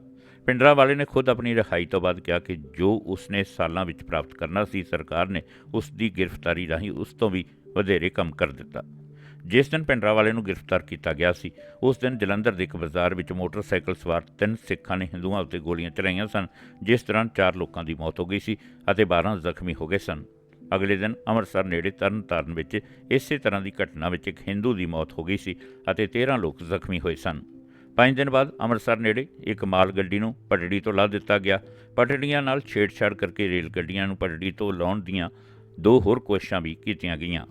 ਪਿੰਡਰਾਵਾਲੇ ਨੇ ਖੁਦ ਆਪਣੀ ਰਿਹਾਈ ਤੋਂ ਬਾਅਦ ਕਿਹਾ ਕਿ ਜੋ ਉਸਨੇ ਸਾਲਾਂ ਵਿੱਚ ਪ੍ਰਾਪਤ ਕਰਨਾ ਸੀ, ਸਰਕਾਰ ਨੇ ਉਸ ਦੀ ਗ੍ਰਿਫਤਾਰੀ ਰਾਹੀਂ ਉਸ ਤੋਂ ਵੀ ਵਧੇਰੇ ਕੰਮ ਕਰ ਦਿੱਤਾ। ਜਿਸ ਦਿਨ ਭਿੰਡਰਾਂਵਾਲੇ ਨੂੰ ਗ੍ਰਿਫਤਾਰ ਕੀਤਾ ਗਿਆ ਸੀ। ਉਸ ਦਿਨ ਜਲੰਧਰ ਦੇ ਇੱਕ ਬਾਜ਼ਾਰ ਵਿੱਚ ਮੋਟਰਸਾਈਕਲ ਸਵਾਰ ਤਿੰਨ ਸਿੱਖਾਂ ਨੇ ਹਿੰਦੂਆਂ ਉੱਤੇ ਗੋਲੀਆਂ ਚਲਾਈਆਂ ਸਨ, ਜਿਸ ਦੌਰਾਨ ਚਾਰ ਲੋਕਾਂ ਦੀ ਮੌਤ ਹੋ ਗਈ ਸੀ ਅਤੇ 12 ਜ਼ਖਮੀ ਹੋ ਗਏ ਸਨ। ਅਗਲੇ ਦਿਨ ਅੰਮ੍ਰਿਤਸਰ ਨੇੜੇ ਤਰਨਤਾਰਨ ਵਿੱਚ ਇਸੇ ਤਰ੍ਹਾਂ ਦੀ ਘਟਨਾ ਵਿੱਚ ਇੱਕ ਹਿੰਦੂ ਦੀ ਮੌਤ ਹੋ ਗਈ ਸੀ ਅਤੇ 13 ਲੋਕ ਜ਼ਖਮੀ ਹੋਏ ਸਨ। ਪੰਜ ਦਿਨ ਬਾਅਦ ਅੰਮ੍ਰਿਤਸਰ ਨੇੜੇ ਇੱਕ ਮਾਲ ਗੱਡੀ ਨੂੰ ਪਟੜੀ ਤੋਂ ਲਾ ਦਿੱਤਾ ਗਿਆ। ਪਟੜੀਆਂ ਨਾਲ ਛੇੜਛਾੜ ਕਰਕੇ ਰੇਲ ਗੱਡੀਆਂ ਨੂੰ ਪਟੜੀ ਤੋਂ ਲਾਉਣ ਦੀਆਂ ਦੋ ਹੋਰ ਕੋਸ਼ਿਸ਼ਾਂ ਵੀ ਕੀਤੀਆਂ ਗਈਆਂ।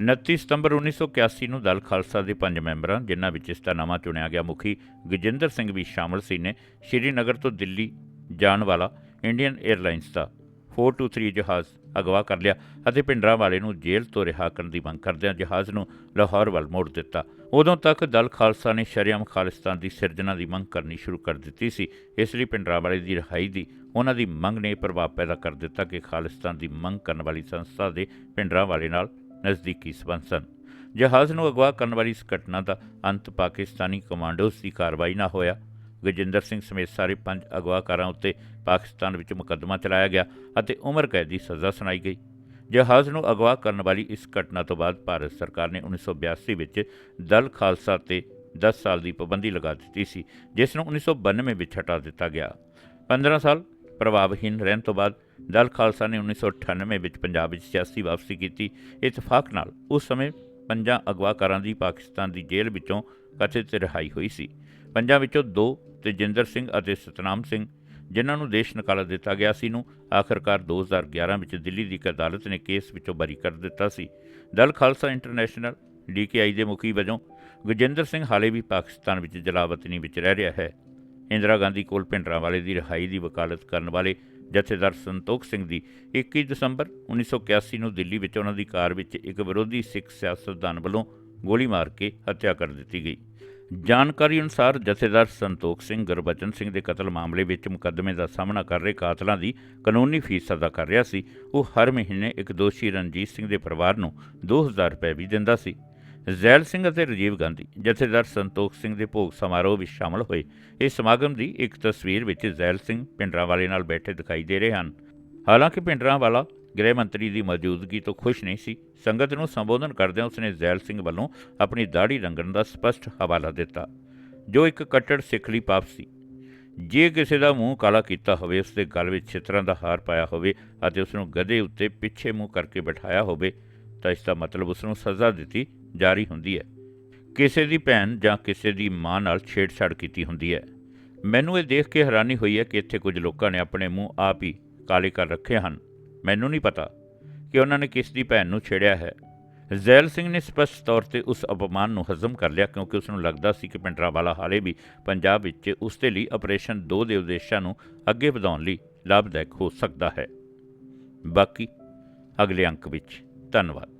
29 ਸਤੰਬਰ 1981 ਨੂੰ ਦਲ ਖਾਲਸਾ ਦੇ ਪੰਜ ਮੈਂਬਰਾਂ, ਜਿਨ੍ਹਾਂ ਵਿੱਚ ਇਸ ਦਾ ਨਵਾਂ ਚੁਣਿਆ ਗਿਆ ਮੁਖੀ ਗਜਿੰਦਰ ਸਿੰਘ ਵੀ ਸ਼ਾਮਲ ਸੀ, ਨੇ ਸ਼੍ਰੀਨਗਰ ਤੋਂ ਦਿੱਲੀ ਜਾਣ ਵਾਲਾ ਇੰਡੀਅਨ 에ਅਰਲਾਈਨਸ ਦਾ 423 ਜਹਾਜ਼ ਅਗਵਾ ਕਰ ਲਿਆ ਅਤੇ ਭਿੰਡਰਾਂਵਾਲੇ ਨੂੰ ਜੇਲ੍ਹ ਤੋਂ ਰਿਹਾ ਕਰਨ ਦੀ ਮੰਗ ਕਰਦਿਆਂ ਜਹਾਜ਼ ਨੂੰ ਲਾਹੌਰ ਵੱਲ ਮੋੜ ਦਿੱਤਾ। ਉਦੋਂ ਤੱਕ ਦਲ ਖਾਲਸਾ ਨੇ ਸ਼ਰਿਆਮ ਖਾਲਿਸਤਾਨ ਦੀ ਸਿਰਜਣਾ ਦੀ ਮੰਗ ਕਰਨੀ ਸ਼ੁਰੂ ਕਰ ਦਿੱਤੀ ਸੀ। ਇਸ ਲਈ ਭਿੰਡਰਾਂਵਾਲੇ ਦੀ ਰਿਹਾਈ ਦੀ ਉਹਨਾਂ ਦੀ ਮੰਗ ਨੇ ਇਹ ਪ੍ਰਭਾਵ ਪੈਦਾ ਕਰ ਦਿੱਤਾ ਕਿ ਖਾਲਿਸਤਾਨ ਦੀ ਮੰਗ ਕਰਨ ਵਾਲੀ ਸੰਸਥਾ ਦੇ ਭਿੰਡਰਾਂਵਾਲੇ ਨਾਲ ਨਜ਼ਦੀਕੀ ਸਬੰਧ ਸਨ। ਜਹਾਜ਼ ਨੂੰ ਅਗਵਾ ਕਰਨ ਵਾਲੀ ਇਸ ਘਟਨਾ ਦਾ ਅੰਤ ਪਾਕਿਸਤਾਨੀ ਕਮਾਂਡੋਸ ਦੀ ਕਾਰਵਾਈ ਨਾਲ ਹੋਇਆ। ਗਜਿੰਦਰ ਸਿੰਘ ਸਮੇਤ ਸਾਰੇ ਪੰਜ ਅਗਵਾਕਾਰਾਂ ਉੱਤੇ ਪਾਕਿਸਤਾਨ ਵਿੱਚ ਮੁਕੱਦਮਾ ਚਲਾਇਆ ਗਿਆ ਅਤੇ ਉਮਰ ਕੈਦ ਦੀ ਸਜ਼ਾ ਸੁਣਾਈ ਗਈ। ਜਹਾਜ਼ ਨੂੰ ਅਗਵਾ ਕਰਨ ਵਾਲੀ ਇਸ ਘਟਨਾ ਤੋਂ ਬਾਅਦ ਭਾਰਤ ਸਰਕਾਰ ਨੇ 1982 ਵਿੱਚ ਦਲ ਖਾਲਸਾ ਤੇ 10 ਸਾਲ ਦੀ ਪਾਬੰਦੀ ਲਗਾ ਦਿੱਤੀ ਸੀ, ਜਿਸ ਨੂੰ 1992 ਵਿੱਚ ਹਟਾ ਦਿੱਤਾ ਗਿਆ। 15 ਸਾਲ ਪ੍ਰਭਾਵਹੀਨ ਰਹਿਣ ਤੋਂ ਬਾਅਦ ਦਲ ਖਾਲਸਾ ਨੇ 1998 ਵਿੱਚ ਪੰਜਾਬ ਵਿੱਚ ਸਿਆਸੀ ਵਾਪਸੀ ਕੀਤੀ। ਇਤਫਾਕ ਨਾਲ ਉਸ ਸਮੇਂ ਪੰਜਾਂ ਅਗਵਾਕਾਰਾਂ ਦੀ ਪਾਕਿਸਤਾਨ ਦੀ ਜੇਲ੍ਹ ਵਿੱਚੋਂ ਕਥਿਤ ਰਿਹਾਈ ਹੋਈ ਸੀ। ਪੰਜਾਂ ਵਿੱਚੋਂ ਦੋ ਤੇਜਿੰਦਰ ਸਿੰਘ ਅਤੇ ਸਤਨਾਮ ਸਿੰਘ, ਜਿਨ੍ਹਾਂ ਨੂੰ ਦੇਸ਼ ਨਿਕਾਲਾ ਦਿੱਤਾ ਗਿਆ ਸੀ ਨੂੰ ਆਖਰਕਾਰ 2011 ਵਿੱਚ ਦਿੱਲੀ ਦੀ ਇੱਕ ਅਦਾਲਤ ਨੇ ਕੇਸ ਵਿੱਚੋਂ ਬਰੀ ਕਰ ਦਿੱਤਾ ਸੀ। ਦਲ ਖਾਲਸਾ ਇੰਟਰਨੈਸ਼ਨਲ ਡੀਕੇਆਈ ਦੇ ਮੁਖੀ ਵਜੋਂ ਗਜਿੰਦਰ ਸਿੰਘ ਹਾਲੇ ਵੀ ਪਾਕਿਸਤਾਨ ਵਿੱਚ ਜਲਾਵਤਨੀ ਵਿੱਚ ਰਹਿ ਰਿਹਾ ਹੈ। ਇੰਦਰਾ ਗਾਂਧੀ ਕੋਲ ਭਿੰਡਰਾਂਵਾਲੇ ਦੀ ਰਿਹਾਈ ਦੀ ਵਕਾਲਤ ਕਰਨ ਵਾਲੇ ਜਥੇਦਾਰ ਸੰਤੋਖ ਸਿੰਘ ਦੀ 21 ਦਸੰਬਰ 1981 ਨੂੰ ਦਿੱਲੀ ਵਿੱਚ ਉਹਨਾਂ ਦੀ ਕਾਰ ਵਿੱਚ ਇੱਕ ਵਿਰੋਧੀ ਸਿੱਖ ਸਿਆਸਤਦਾਨ ਵੱਲੋਂ ਗੋਲੀ ਮਾਰ ਕੇ ਹੱਤਿਆ ਕਰ ਦਿੱਤੀ ਗਈ। ਜਾਣਕਾਰੀ ਅਨੁਸਾਰ ਜਥੇਦਾਰ ਸੰਤੋਖ ਸਿੰਘ ਗੁਰਬਚਨ ਸਿੰਘ ਦੇ ਕਤਲ ਮਾਮਲੇ ਵਿੱਚ ਮੁਕੱਦਮੇ ਦਾ ਸਾਹਮਣਾ ਕਰ ਰਹੇ ਕਾਤਲਾਂ ਦੀ ਕਾਨੂੰਨੀ ਫੀਸ ਅਦਾ ਕਰ ਰਿਹਾ ਸੀ। ਉਹ ਹਰ ਮਹੀਨੇ ਇੱਕ ਦੋਸ਼ੀ ਰਣਜੀਤ ਸਿੰਘ ਦੇ ਪਰਿਵਾਰ ਨੂੰ 2000 ਰੁਪਏ ਵੀ ਦਿੰਦਾ ਸੀ। ਜ਼ੈਲ ਸਿੰਘ ਅਤੇ ਰਾਜੀਵ ਗਾਂਧੀ, ਜਥੇਦਾਰ ਸੰਤੋਖ ਸਿੰਘ ਦੇ ਭੋਗ ਸਮਾਰੋਹ ਵਿੱਚ ਸ਼ਾਮਲ ਹੋਏ। ਇਸ ਸਮਾਗਮ ਦੀ ਇੱਕ ਤਸਵੀਰ ਵਿੱਚ ਜ਼ੈਲ ਸਿੰਘ ਭਿੰਡਰਾਂਵਾਲੇ ਨਾਲ ਬੈਠੇ ਦਿਖਾਈ ਦੇ ਰਹੇ ਹਨ। ਹਾਲਾਂਕਿ ਭਿੰਡਰਾਂਵਾਲਾ ਗ੍ਰਹਿ ਮੰਤਰੀ ਦੀ ਮੌਜੂਦਗੀ ਤੋਂ ਖੁਸ਼ ਨਹੀਂ ਸੀ। ਸੰਗਤ ਨੂੰ ਸੰਬੋਧਨ ਕਰਦਿਆਂ ਉਸਨੇ ਜ਼ੈਲ ਸਿੰਘ ਵੱਲੋਂ ਆਪਣੀ ਦਾੜੀ ਰੰਗਣ ਦਾ ਸਪਸ਼ਟ ਹਵਾਲਾ ਦਿੱਤਾ, ਜੋ ਇੱਕ ਕੱਟੜ ਸਿੱਖਲੀ ਪਾਪ ਸੀ। ਜੇ ਕਿਸੇ ਦਾ ਮੂੰਹ ਕਾਲਾ ਕੀਤਾ ਹੋਵੇ ਉਸ ਦੇ ਗਲ ਵਿੱਚ ਛਿੱਤਰਾਂ ਦਾ ਹਾਰ ਪਾਇਆ ਹੋਵੇ ਅਤੇ ਉਸ ਨੂੰ ਗਧੇ ਉੱਤੇ ਪਿੱਛੇ ਮੂੰਹ ਕਰਕੇ ਬਿਠਾਇਆ ਹੋਵੇ ਤਾਂ ਇਸ ਦਾ ਮਤਲਬ ਉਸ ਨੂੰ ਸਜ਼ਾ ਦਿੱਤੀ ਜਾਰੀ ਹੁੰਦੀ ਹੈ। ਕਿਸੇ ਦੀ ਭੈਣ ਜਾਂ ਕਿਸੇ ਦੀ ਮਾਂ ਨਾਲ ਛੇੜਛਾੜ ਕੀਤੀ ਹੁੰਦੀ ਹੈ। ਮੈਨੂੰ ਇਹ ਦੇਖ ਕੇ ਹੈਰਾਨੀ ਹੋਈ ਹੈ ਕਿ ਇੱਥੇ ਕੁਝ ਲੋਕਾਂ ਨੇ ਆਪਣੇ ਮੂੰਹ ਆਪ ਹੀ ਕਾਲੇ ਕਰ ਰੱਖੇ ਹਨ। ਮੈਨੂੰ ਨਹੀਂ ਪਤਾ ਕਿ ਉਹਨਾਂ ਨੇ ਕਿਸ ਦੀ ਭੈਣ ਨੂੰ ਛੇੜਿਆ ਹੈ। ਜ਼ੈਲ ਸਿੰਘ ਨੇ ਸਪਸ਼ਟ ਤੌਰ ਤੇ ਉਸ ਅਪਮਾਨ ਨੂੰ ਹਜ਼ਮ ਕਰ ਲਿਆ ਕਿਉਂਕਿ ਉਸ ਨੂੰ ਲੱਗਦਾ ਸੀ ਕਿ ਪਿੰਡਰਾਵਾਲਾ ਹਾਲੇ ਵੀ ਪੰਜਾਬ ਵਿੱਚ ਉਸ ਦੇ ਲਈ ਆਪਰੇਸ਼ਨ 2 ਦੇ ਉਦੇਸ਼ਾਂ ਨੂੰ ਅੱਗੇ ਵਧਾਉਣ ਲਈ ਲਾਭਦਾਇਕ ਹੋ ਸਕਦਾ ਹੈ। ਬਾਕੀ ਅਗਲੇ ਅੰਕ ਵਿੱਚ ਧੰਨਵਾਦ।